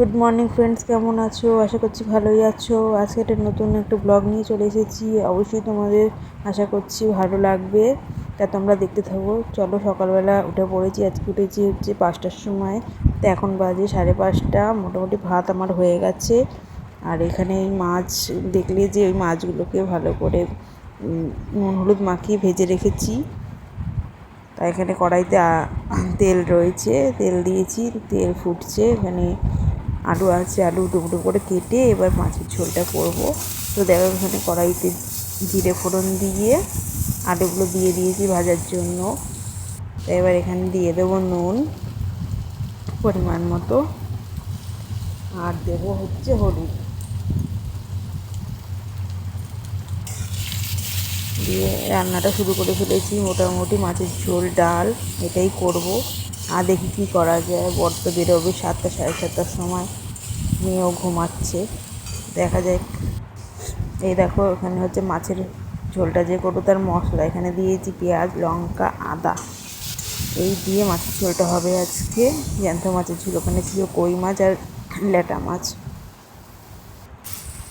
Good morning friends কেমন আছো? আশা করছি ভালোই আছো। আজকে একটা নতুন একটা ব্লগ নিয়ে চলে এসেছি। অবশ্যই তোমাদের আশা করছি ভালো লাগবে। তা তোমরা দেখতে থাকো। চলো সকালবেলা উঠে পড়েছি। আজকে উঠেছি হচ্ছে পাঁচটার সময়। তো এখন বাজে সাড়ে পাঁচটা। মোটামুটি ভাত আমার হয়ে গেছে। আর এখানে এই মাছ দেখলে যে ওই মাছগুলোকে ভালো করে নুন হলুদ মাখিয়ে ভেজে রেখেছি। তা এখানে কড়াইতে তেল রয়েছে। তেল দিয়েছি। তেল ফুটছে। এখানে আলু আছে, আলু টুকরো করে কেটে এবার মাছের ঝোলটা করব। তো দেখো এখানে কড়াইতে জিরে ফোড়ন দিয়ে আলুগুলো দিয়ে দিয়েছি ভাজার জন্য। তো এবার এখানে দিয়ে দেবো নুন পরিমাণ মতো। আর দেবো হচ্ছে হলুদ। দিয়ে রান্নাটা শুরু করে ফেলেছি। মোটামুটি মাছের ঝোল, ডাল এটাই করব। আর দেখি কী করা যায়। তো বেরোবে সাতটা, সাড়ে সাতটার সময়। মেয়েও ঘুমাচ্ছে। দেখা যায় এই দেখো, এখানে হচ্ছে মাছের ঝোলটা যে করব তার মশলা। এখানে দিয়েছি পেঁয়াজ, লঙ্কা, আদা। এই দিয়ে মাছের ঝোলটা হবে আজকে। জ্যান্ত মাছের ঝোল। ওখানে ছিল কই মাছ আর ল্যাটা মাছ।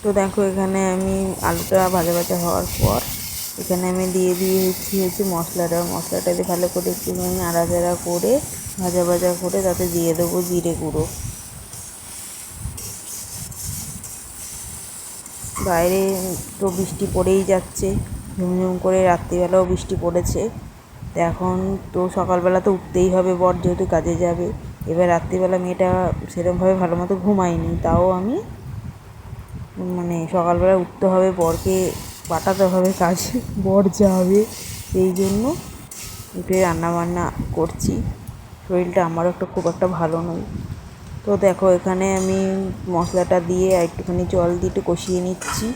তো দেখো, এখানে আমি আলুটা ভাজা ভাজা হওয়ার পর এখানে আমি দিয়ে দিয়েছি হচ্ছে মশলাটা। মশলাটা দিয়ে ভালো করে একটুখানি নাড়াচাড়া করে ভাজা ভাজা করে তাতে দিয়ে দেবো জিরে গুঁড়ো। বাইরে তো বৃষ্টি পড়েই যাচ্ছে, ঝুমঝুম করে রাত্রিবেলাও বৃষ্টি পড়েছে। তো এখন তো সকালবেলা তো উঠতেই হবে, বর যেহেতু কাজে যাবে, এবার রাত্রিবেলা মেয়েটা সেরকমভাবে ভালো মতো ঘুমায়নি, তাও আমি মানে সকালবেলা উঠতে হবে, বরকে পাঠাতে হবে কাজে, বর যাবে, এই জন্য উঠে রান্নাবান্না করছি। শরীরটা আমারও একটা খুব একটা ভালো নয়। তো দেখো, এখানে আমি মশলাটা দিয়ে একটুখানি জল দিয়ে একটু কষিয়ে নিচ্ছি।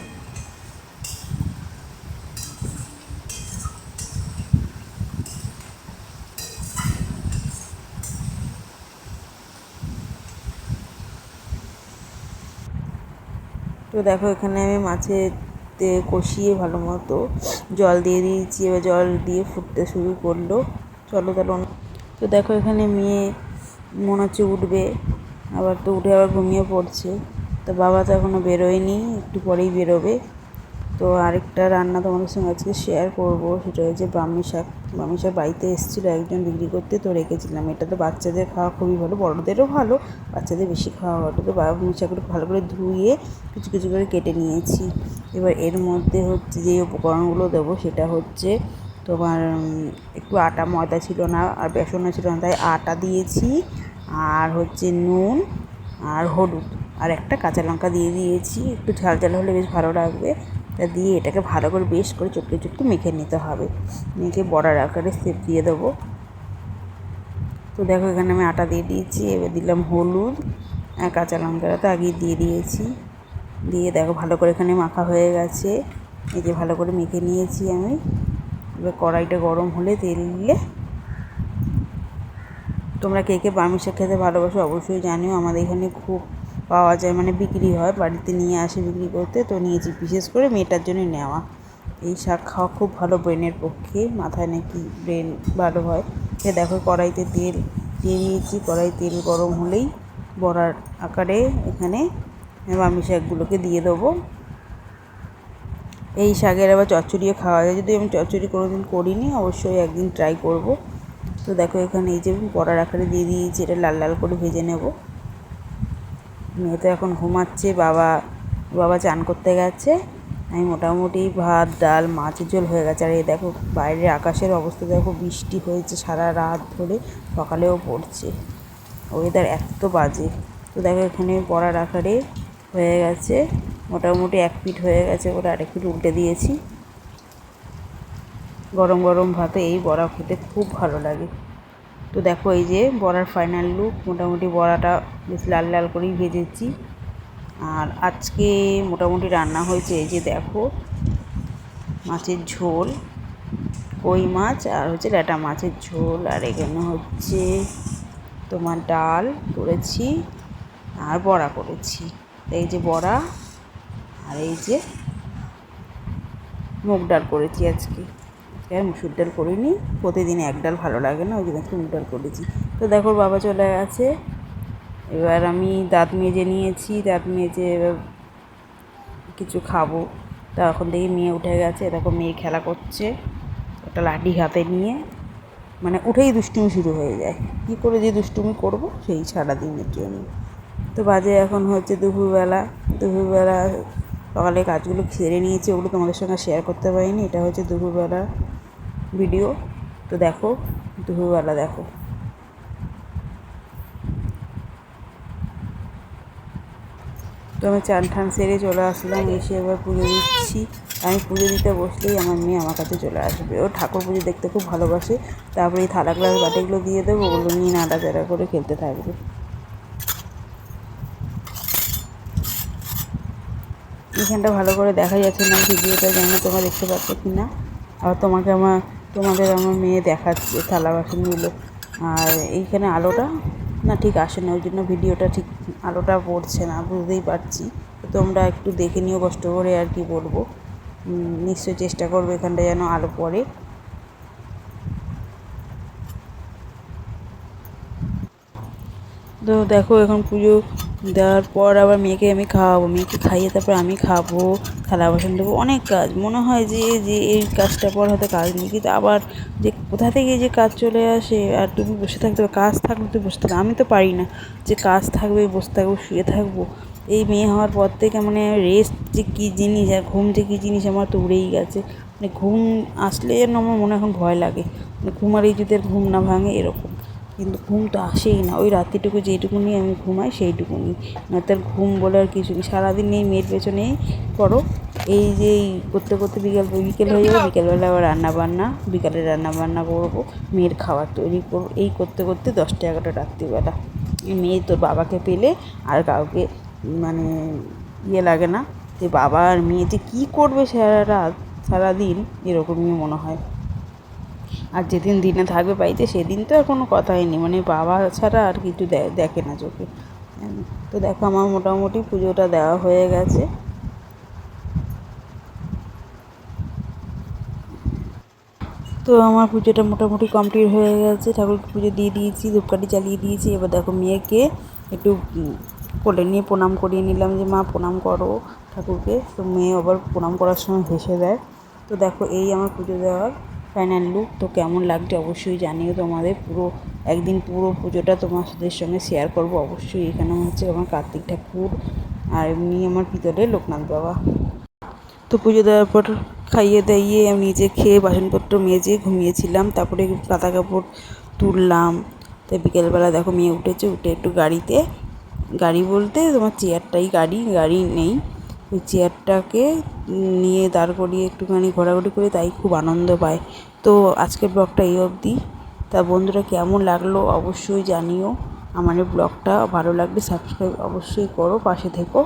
তো দেখো, এখানে আমি মাছের কষিয়ে ভালো মতো জল দিয়ে দিয়েছি। এবার জল দিয়ে ফুটতে শুরু করল। চলো তাহলে তো দেখো এখানে মেয়ে মনে হচ্ছে উঠবে, আবার তো উঠে আবার ঘুমিয়ে পড়ছে। তো বাবা তো এখনও বেরোয়নি, একটু পরেই বেরোবে। তো আরেকটা রান্না তোমাদের সঙ্গে আজকে শেয়ার করব, সেটা হচ্ছে ব্রাহ্মী শাক। ব্রাহ্মী শাক বাড়িতে এসেছিল একজন বিক্রি করতে, তো রেখেছিলাম। এটা তো বাচ্চাদের খাওয়া খুবই ভালো, বড়োদেরও ভালো, বাচ্চাদের বেশি খাওয়া ভালো। তো ব্রাহ্মী শাকটা ভালো করে ধুয়ে কিছু কিছু করে কেটে নিয়েছি। এবার এর মধ্যে হচ্ছে যে উপকরণগুলো দেবো, সেটা হচ্ছে তোমার একটু আটা, ময়দা ছিল না আর বেসনও ছিল না, তাই আটা দিয়েছি আর হচ্ছে নুন আর হলুদ আর একটা কাঁচা লঙ্কা দিয়ে দিয়েছি। একটু ঝাল ঝাল হলে বেশ ভালো লাগবে। তা দিয়ে এটাকে ভালো করে বেশ করে চটকে চটকে মেখে নিতে হবে। মেখে বড়ার আকারে সেপ দিয়ে দেবো। তো দেখো এখানে আমি আটা দিয়ে দিয়েছি, এবার দিলাম হলুদ কাঁচা লঙ্কাটা তো আগেই দিয়ে দিয়েছি। দিয়ে দেখো ভালো করে এখানে মাখা হয়ে গেছে। এই যে ভালো করে মেখে নিয়েছি আমি। এবার কড়াইটা গরম হলে তেল দিলে তোমরা কে কে শাক খেতে ভালোবাসো অবশ্যই জানিও। আমাদের এখানে খুব পাওয়া যায় মানে বিক্রি হয়। বাড়িতে নিয়ে আসে বিক্রি করতে, তো নিয়েছি। বিশেষ করে মেয়েটার জন্য নেওয়া। এই শাক খাওয়া খুব ভালো ব্রেনের পক্ষে। মাথায় নাকি ব্রেন ভালো হয়। সে দেখো, কড়াইতে তেল দিয়ে নিয়েছি কড়াই তেল গরম হলেই বড়ার আকারে এখানে বামি শাকগুলোকে দিয়ে দেবো। এই শাকের আবার চচ্চড়িও খাওয়া যায়। যদি আমি চচ্চড়ি দিন করিনি, অবশ্যই একদিন ট্রাই করব। তো দেখো এখানে এই যে বড়ার আকারে দিয়ে দিয়েছি, এটা লাল লাল করে ভেজে নেব। মেয়ে তো এখন ঘুমাচ্ছে, বাবা বাবা চান করতে গেছে। আমি মোটামুটি ভাত, ডাল, মাছের ঝোল হয়ে গেছে। আর এই দেখো বাইরে আকাশের অবস্থা, দেখো বৃষ্টি হয়েছে সারা রাত ধরে, সকালেও পড়ছে। ওয়েদার এত বাজে। তো দেখো এখানে পড়ার আকারে হয়ে গেছে। মোটামুটি এক ফিট হয়ে গেছে ওটা আরেক ফিট উল্টে দিয়েছি। গরম গরম ভাতে এই বড়া খেতে খুব ভালো লাগে। তো দেখো এই যে বড়ার ফাইনাল লুক মোটামুটি বড়াটা বেশ লাল লাল করেই ভেজেছি। আর আজকে মোটামুটি রান্না হয়েছে এই যে দেখো, মাছের ঝোল, কই মাছ আর হচ্ছে ল্যাটা মাছের ঝোল। আর এখানে হচ্ছে তোমার ডাল করেছি আর বড়া করেছি। এই যে বড়া আর এই যে মুগ ডাল করেছি আজকে। আর মুসুর ডাল করিনি, প্রতিদিন এক ডাল ভালো লাগে না, ওই জন্য আজকে মুগ ডাল করেছি। তো দেখো, বাবা চলে গেছে। এবার আমি দাঁত মেজে নিয়েছি, দাঁত মেজে এবার কিছু খাব। তা এখন দেখি মেয়ে উঠে গেছে এরকম মেয়ে খেলা করছে, একটা লাঠি হাতে নিয়ে। মানে উঠেই দুষ্টুমি শুরু হয়ে যায়। কী করে যে দুষ্টুমি করব, সেই সারাদিনের জন্য। তো বাজে এখন হচ্ছে দুপুরবেলা। দুপুরবেলা সকালে কাজগুলো সেরে নিয়েছি, ওগুলো তোমাদের সঙ্গে শেয়ার করতে পারিনি। এটা হচ্ছে দুপুরবেলা ভিডিও তো দেখো, দুপুরবেলা দেখো। তো আমি চান ঠান সেরে চলে আসলাম, এসে এবার পুজো দিচ্ছি। আমি পুজো দিতে বসলেই আমার মেয়ে আমার কাছে চলে আসবে। ও ঠাকুর পুজো দেখতে খুব ভালোবাসে। তারপরে এই থালা গ্লাস বাটিগুলো দিয়ে দেবো, ওগুলো নিয়ে নাড়াচাড়া করে খেলতে থাকবে। এখানটা ভালো করে দেখা যাচ্ছে না, ভিডিওটা জানি না তোমরা দেখতে পাচ্ছ কি না আর তোমাকে আমার, তোমাদের আমার মেয়ে দেখাচ্ছে থালা বাসনগুলো। আর এইখানে আলোটা, না ঠিক আসে না, ওই জন্য ভিডিওটা ঠিক আলোটা পড়ছে না, বুঝতেই পারছি। তোমরা একটু দেখে নিও, কষ্ট করে আর কি বলব। নিশ্চয়ই চেষ্টা করব এখানটা যেন আলো পড়ে। তো দেখো, এখন পুজো দেওয়ার পর আবার মেয়েকে আমি খাওয়াবো, মেয়েকে খাইয়ে তারপর আমি খাব, থালা বাসন দেবো অনেক কাজ। মনে হয় যে যে এই কাজটা পর হয়তো কাজ নেই, কিন্তু আবার যে কোথা থেকে যে কাজ চলে আসে, আর তুমি বসে থাকতে হবে, কাজ থাকলে তুমি বসে থাকবে, আমি তো পারি না যে কাজ থাকবে, বসে থাকব, শুয়ে থাকব। এই মেয়ে হওয়ার পর থেকে মানে রেস্ট যে কী জিনিস আর ঘুম যে কী জিনিস আমার তো উড়েই গেছে। মানে ঘুম আসলে যেন আমার মনে এখন ভয় লাগে। মানে ঘুমারেই যদি ঘুম না ভাঙে এরকম। কিন্তু ঘুম তো আসেই না। ওই রাত্রিটুকু যেইটুকুনি আমি ঘুমাই, সেইটুকুনি। না তার ঘুম বলে আর কিছু নেই। সারাদিন এই মেয়ের পেছনেই করো এই যে করতে করতে বিকেল বিকেল হয়ে যাবে, বিকেলবেলা আবার রান্না বান্না বিকালে রান্না বান্না করব, মেয়ের খাবার তৈরি করব। এই করতে করতে দশটা এগারোটা রাত্রিবেলা। মেয়ে তোর বাবাকে পেলে আর কাউকে মানে ইয়ে লাগে না। যে বাবা আর মেয়ে যে কী করবে সারা রাত, সারাদিন, এরকমই মনে হয়। আর যেদিন দিনে থাকবে বাড়িতে, সেদিন তো আর কোনো কথাই নেই। মানে বাবা ছাড়া আর কিছু দেখে না চোখে। তো দেখো আমার মোটামুটি পুজোটা দেওয়া হয়ে গেছে। তো আমার পুজোটা মোটামুটি কমপ্লিট হয়ে গেছে। ঠাকুরকে পুজো দিয়ে দিয়েছি, ধূপকাঠি জ্বালিয়ে দিয়েছি। এবার দেখো মেয়েকে একটু কোলে নিয়ে প্রণাম করিয়ে নিলাম যে, মা, প্রণাম করো ঠাকুরকে। তো মেয়ে আবার প্রণাম করার সময় হেসে দেয়। তো দেখো এই আমার পুজো দেওয়ার ফাইনাল লুক তো কেমন লাগছে অবশ্যই জানিও তোমাদের। পুরো, একদিন পুরো পুজোটা তোমাদের সঙ্গে শেয়ার করব অবশ্যই। এখানে হচ্ছে আমার কার্তিক ঠাকুর আর এমনি আমার পিতলের লোকনাথ বাবা। তো পুজো দেওয়ার পর খাইয়ে দাইয়ে আমি নিজে খেয়ে বাসনপত্র মেজে ঘুমিয়েছিলাম। তারপরে কাঁথা কাপড় তুললাম। তো বিকেলবেলা দেখো মেয়ে উঠেছে, উঠে একটু গাড়িতে। গাড়ি বলতে তোমার চেয়ারটাই গাড়ি গাড়ি নেই। ওই চেয়ারটাকে নিয়ে দাঁড় করিয়ে একটুখানি ঘোরাঘুরি করে তাই খুব আনন্দ পায়। তো আজকের ব্লগটা এই অবধি। তা বন্ধুরা কেমন লাগল অবশ্যই জানিও। আমার এই ব্লগটা ভালো লাগলে সাবস্ক্রাইব অবশ্যই করো, পাশে থেকো।